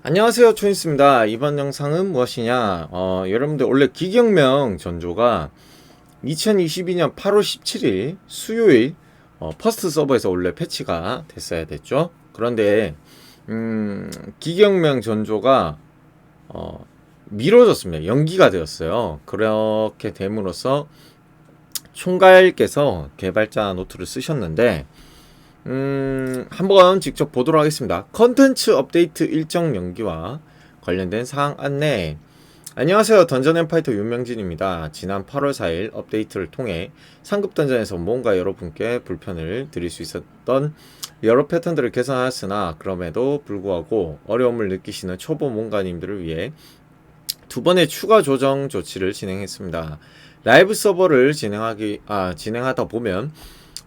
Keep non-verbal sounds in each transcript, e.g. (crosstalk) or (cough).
안녕하세요 초인스입니다. 이번 영상은 무엇이냐? 어, 여러분들 원래 기경명 전조가 2022년 8월 17일 수요일 어, 퍼스트 서버에서 원래 패치가 됐어야 됐죠? 그런데 음, 기경명 전조가 어, 미뤄졌습니다. 연기가 되었어요. 그렇게 됨으로써 총괄께서 개발자 노트를 쓰셨는데 음, 한번 직접 보도록 하겠습니다. 컨텐츠 업데이트 일정 연기와 관련된 사항 안내. 안녕하세요. 던전 앤 파이터 윤명진입니다. 지난 8월 4일 업데이트를 통해 상급 던전에서 뭔가 여러분께 불편을 드릴 수 있었던 여러 패턴들을 개선하였으나 그럼에도 불구하고 어려움을 느끼시는 초보 뭔가님들을 위해 두 번의 추가 조정 조치를 진행했습니다. 라이브 서버를 진행하기 아 진행하다 보면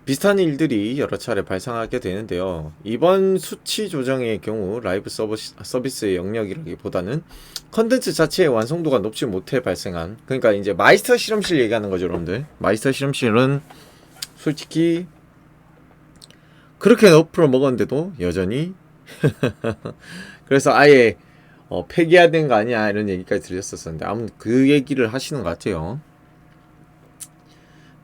비슷한 일들이 여러 차례 발생하게 되는데요. 이번 수치 조정의 경우 라이브 서버 서비스 의 영역이라기보다는 컨텐츠 자체의 완성도가 높지 못해 발생한 그러니까 이제 마이스터 실험실 얘기하는 거죠, 여러분들. 마이스터 실험실은 솔직히 그렇게 높으로 먹었는데도 여전히 (laughs) 그래서 아예 어, 폐기해야 되는 거 아니야 이런 얘기까지 들렸었는데 아무튼 그 얘기를 하시는 것 같아요.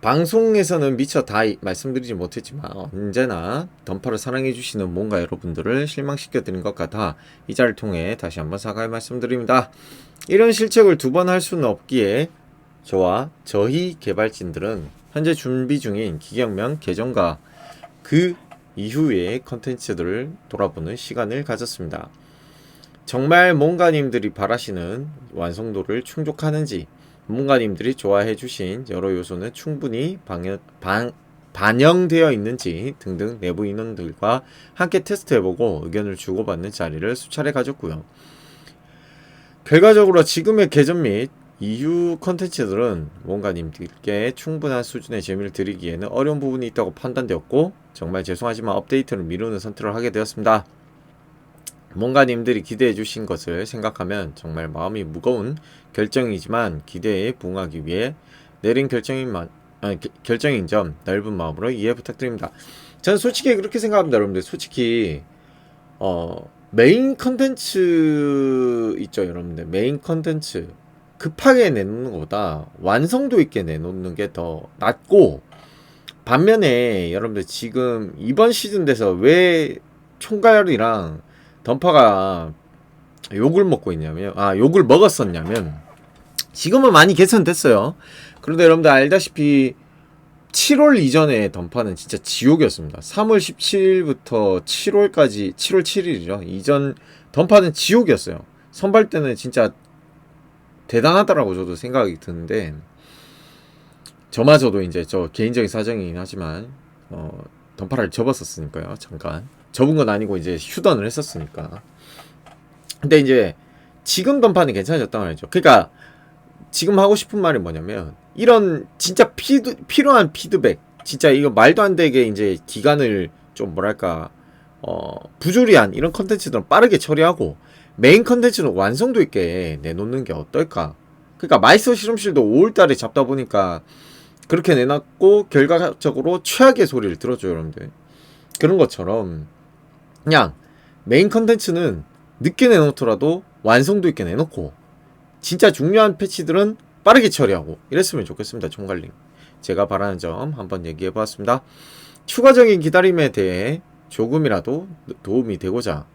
방송에서는 미처 다 이- 말씀드리지 못했지만 언제나 던파를 사랑해주시는 뭔가 여러분들을 실망시켜 드린 것 같아 이 자를 통해 다시 한번 사과의 말씀드립니다. 이런 실책을 두 번 할 수는 없기에 저와 저희 개발진들은 현재 준비 중인 기경명 개정과 그 이후의 컨텐츠들을 돌아보는 시간을 가졌습니다. 정말 뭔가님들이 바라시는 완성도를 충족하는지 전문가님들이 좋아해 주신 여러 요소는 충분히 방연, 반, 반영되어 있는지 등등 내부 인원들과 함께 테스트해보고 의견을 주고받는 자리를 수차례 가졌고요. 결과적으로 지금의 개전 및 이후 컨텐츠들은 뭔가님들께 충분한 수준의 재미를 드리기에는 어려운 부분이 있다고 판단되었고 정말 죄송하지만 업데이트를 미루는 선택을 하게 되었습니다. 뭔가님들이 기대해 주신 것을 생각하면 정말 마음이 무거운 결정이지만 기대에 부응하기 위해 내린 결정인 만 아, 게- 결정인 점 넓은 마음으로 이해 부탁드립니다. 저는 솔직히 그렇게 생각합니다, 여러분들. 솔직히 어 메인 컨텐츠 있죠, 여러분들. 메인 컨텐츠 급하게 내놓는 것보다 완성도 있게 내놓는 게 더 낫고 반면에 여러분들 지금 이번 시즌 돼서 왜 총괄이랑 던파가 욕을 먹고 있냐면 아 욕을 먹었었냐면 지금은 많이 개선됐어요. 그런데 여러분들 알다시피 7월 이전에 던파는 진짜 지옥이었습니다. 3월 17일부터 7월까지 7월 7일이죠. 이전 던파는 지옥이었어요. 선발 때는 진짜 대단하다라고 저도 생각이 드는데 저마저도 이제 저 개인적인 사정이긴 하지만 어 던파를 접었었으니까요. 잠깐 접은 건 아니고 이제 휴던을 했었으니까. 근데 이제 지금 던파는 괜찮아졌단 말이죠. 그러니까 지금 하고 싶은 말이 뭐냐면 이런 진짜 피드, 필요한 피드백 진짜 이거 말도 안 되게 이제 기간을 좀 뭐랄까 어 부조리한 이런 컨텐츠들은 빠르게 처리하고 메인 컨텐츠는 완성도 있게 내놓는 게 어떨까 그러니까 마이스터 실험실도 5월달에 잡다 보니까 그렇게 내놨고 결과적으로 최악의 소리를 들어줘요 여러분들 그런 것처럼 그냥 메인 컨텐츠는 늦게 내놓더라도 완성도 있게 내놓고 진짜 중요한 패치들은 빠르게 처리하고 이랬으면 좋겠습니다. 총괄님. 제가 바라는 점 한번 얘기해 보았습니다. 추가적인 기다림에 대해 조금이라도 도움이 되고자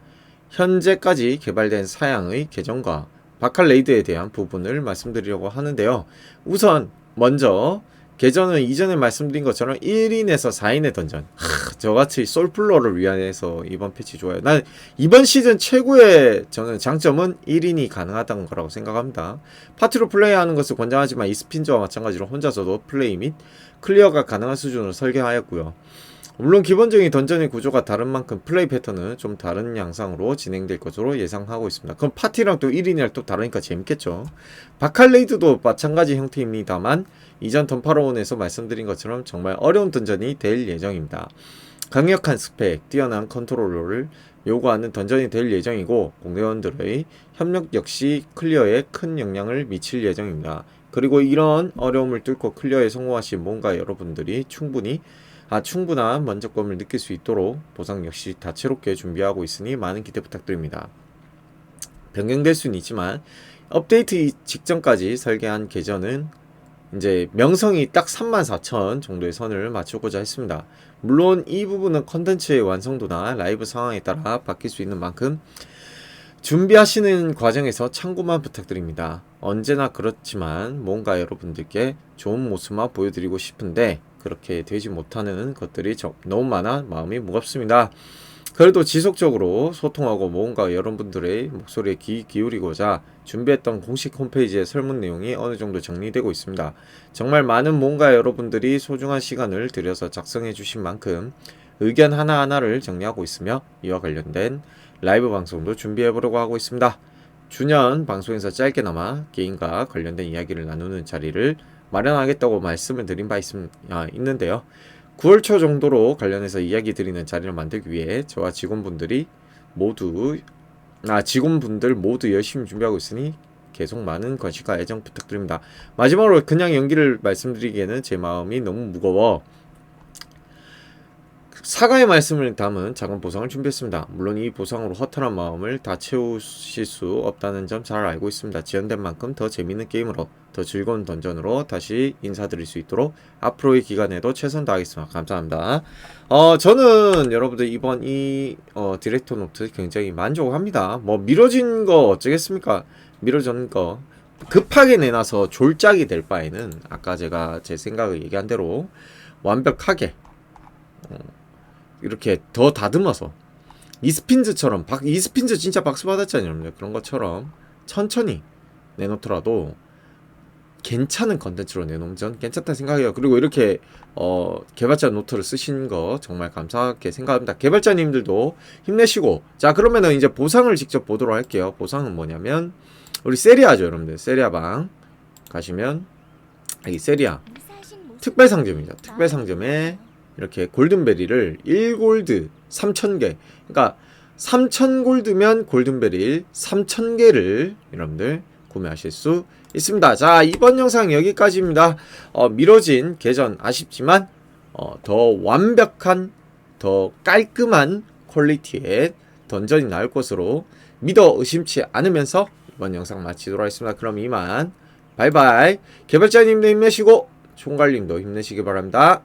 현재까지 개발된 사양의 개정과 바칼 레이드에 대한 부분을 말씀드리려고 하는데요. 우선 먼저 개전은 이전에 말씀드린 것처럼 1인에서 4인의 던전. 하, 저같이 솔플러를 위해서 이번 패치 좋아요. 난 이번 시즌 최고의 저는 장점은 1인이 가능하다는 거라고 생각합니다. 파티로 플레이하는 것을 권장하지만 이 스핀저와 마찬가지로 혼자서도 플레이 및 클리어가 가능한 수준으로 설계하였고요. 물론 기본적인 던전의 구조가 다른 만큼 플레이 패턴은 좀 다른 양상으로 진행될 것으로 예상하고 있습니다. 그럼 파티랑 또 1인이랑 또 다르니까 재밌겠죠. 바칼레이드도 마찬가지 형태입니다만 이전 던파로원에서 말씀드린 것처럼 정말 어려운 던전이 될 예정입니다. 강력한 스펙, 뛰어난 컨트롤러를 요구하는 던전이 될 예정이고 공대원들의 협력 역시 클리어에 큰 영향을 미칠 예정입니다. 그리고 이런 어려움을 뚫고 클리어에 성공하신 뭔가 여러분들이 충분히 아 충분한 만족감을 느낄 수 있도록 보상 역시 다채롭게 준비하고 있으니 많은 기대 부탁드립니다. 변경될 수는 있지만 업데이트 직전까지 설계한 계정은 이제 명성이 딱 34,000 정도의 선을 맞추고자 했습니다. 물론 이 부분은 컨텐츠의 완성도나 라이브 상황에 따라 바뀔 수 있는 만큼 준비하시는 과정에서 참고만 부탁드립니다. 언제나 그렇지만 뭔가 여러분들께 좋은 모습만 보여드리고 싶은데 그렇게 되지 못하는 것들이 저- 너무 많아 마음이 무겁습니다. 그래도 지속적으로 소통하고 뭔가 여러분들의 목소리에 귀 기울이고자 준비했던 공식 홈페이지의 설문 내용이 어느 정도 정리되고 있습니다. 정말 많은 뭔가 여러분들이 소중한 시간을 들여서 작성해 주신 만큼 의견 하나하나를 정리하고 있으며 이와 관련된 라이브 방송도 준비해 보려고 하고 있습니다. 주년 방송에서 짧게나마 개인과 관련된 이야기를 나누는 자리를 마련하겠다고 말씀을 드린 바 있음, 아, 있는데요. 9월 초 정도로 관련해서 이야기 드리는 자리를 만들기 위해 저와 직원분들이 모두 아 직원분들 모두 열심히 준비하고 있으니 계속 많은 관심과 애정 부탁드립니다. 마지막으로 그냥 연기를 말씀드리기에는 제 마음이 너무 무거워 사과의 말씀을 담은 작은 보상을 준비했습니다. 물론 이 보상으로 허탈한 마음을 다 채우실 수 없다는 점 잘 알고 있습니다. 지연된 만큼 더 재밌는 게임으로 더 즐거운 던전으로 다시 인사드릴 수 있도록 앞으로의 기간에도 최선 다하겠습니다. 감사합니다. 어, 저는 여러분들 이번 이 어, 디렉터 노트 굉장히 만족합니다. 뭐 미뤄진 거 어쩌겠습니까? 미뤄진 거 급하게 내놔서 졸작이 될 바에는 아까 제가 제 생각을 얘기한 대로 완벽하게 어, 이렇게 더 다듬어서 이스핀즈처럼 박 이스핀즈 진짜 박수 받았잖아요, 여러분들. 그런 것처럼 천천히 내놓더라도 괜찮은 컨텐츠로 내놓으면 전 괜찮다 생각해요. 그리고 이렇게 어, 개발자 노트를 쓰신 거 정말 감사하게 생각합니다. 개발자님들도 힘내시고 자 그러면은 이제 보상을 직접 보도록 할게요. 보상은 뭐냐면 우리 세리아죠, 여러분들. 세리아 방 가시면 이 세리아 특별 상점이죠. 특별 상점에 이렇게 골든베리를 1골드 3,000개. 그러니까 3,000골드면 골든베리 3,000개를 여러분들 구매하실 수 있습니다. 자, 이번 영상 여기까지입니다. 어, 미뤄진 개전 아쉽지만 어, 더 완벽한 더 깔끔한 퀄리티의 던전이 나올 것으로 믿어 의심치 않으면서 이번 영상 마치도록 하겠습니다. 그럼 이만 바이바이 개발자님도 힘내시고 총괄님도 힘내시기 바랍니다.